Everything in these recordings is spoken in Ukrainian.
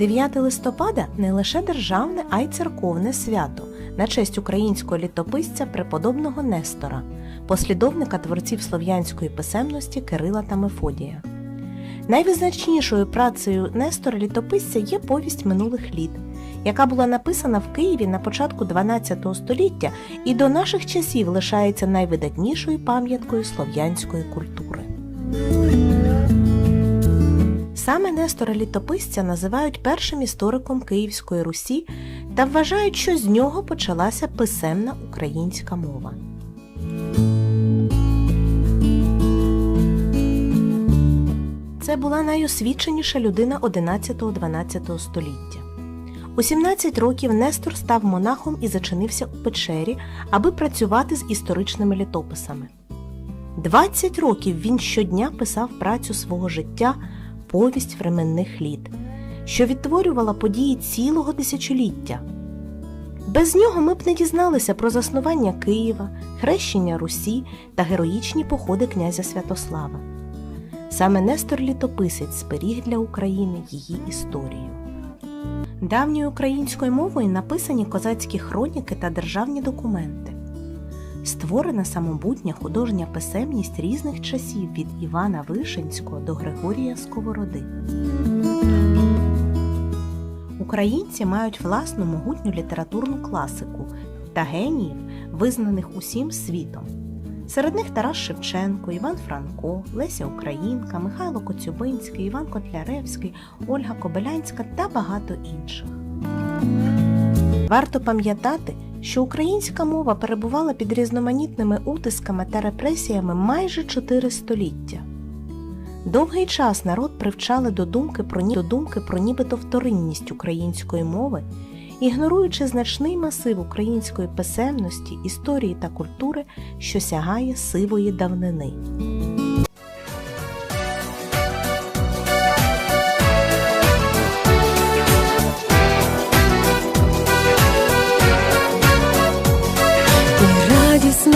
9 листопада не лише державне, а й церковне свято на честь українського літописця преподобного Нестора, послідовника творців слов'янської писемності Кирила та Мефодія. Найвизначнішою працею Нестора літописця є повість минулих літ, яка була написана в Києві на початку 12 століття і до наших часів лишається найвидатнішою пам'яткою слов'янської культури. Саме Нестора Літописця називають першим істориком Київської Русі та вважають, що з нього почалася писемна українська мова. Це була найосвіченіша людина 11-12 століття. У 17 років Нестор став монахом і зачинився у печері, аби працювати з історичними літописами. 20 років він щодня писав працю свого життя повість временних літ, що відтворювала події цілого тисячоліття. Без нього ми б не дізналися про заснування Києва, хрещення Русі та героїчні походи князя Святослава. Саме Нестор Літописець зберіг для України її історію. Давньою українською мовою написані козацькі хроніки та державні документи. Створена самобутня художня писемність різних часів від Івана Вишенського до Григорія Сковороди. Українці мають власну могутню літературну класику та геніїв, визнаних усім світом. Серед них Тарас Шевченко, Іван Франко, Леся Українка, Михайло Коцюбинський, Іван Котляревський, Ольга Кобилянська та багато інших. Варто пам'ятати, що українська мова перебувала під різноманітними утисками та репресіями майже чотири століття. Довгий час народ привчали до думки про до думки про нібито вторинність української мови, ігноруючи значний масив української писемності, історії та культури, що сягає сивої давнини.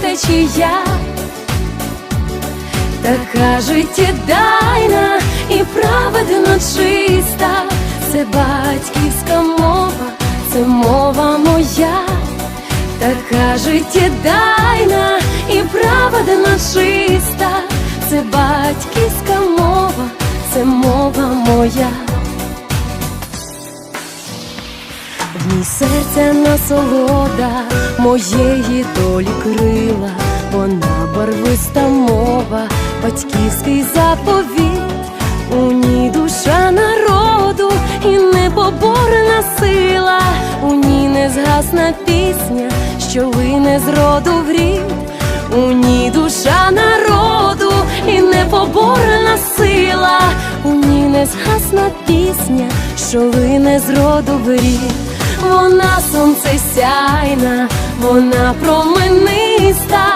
Течія, така життєдайна і праведно чиста, це батьківська мова, це мова моя, така життєдайна і праведно чиста, це батьківська мова, це мова моя. В ній серця насолода моєї долі крила, батьківський заповіт, у ній душа народу і непоборна сила, у ній не згасна пісня, що лине з роду в рід, у ній душа народу і непоборна сила, у ній не згасна пісня, що лине з роду в рід. Вона сонце сяйна, вона промениста,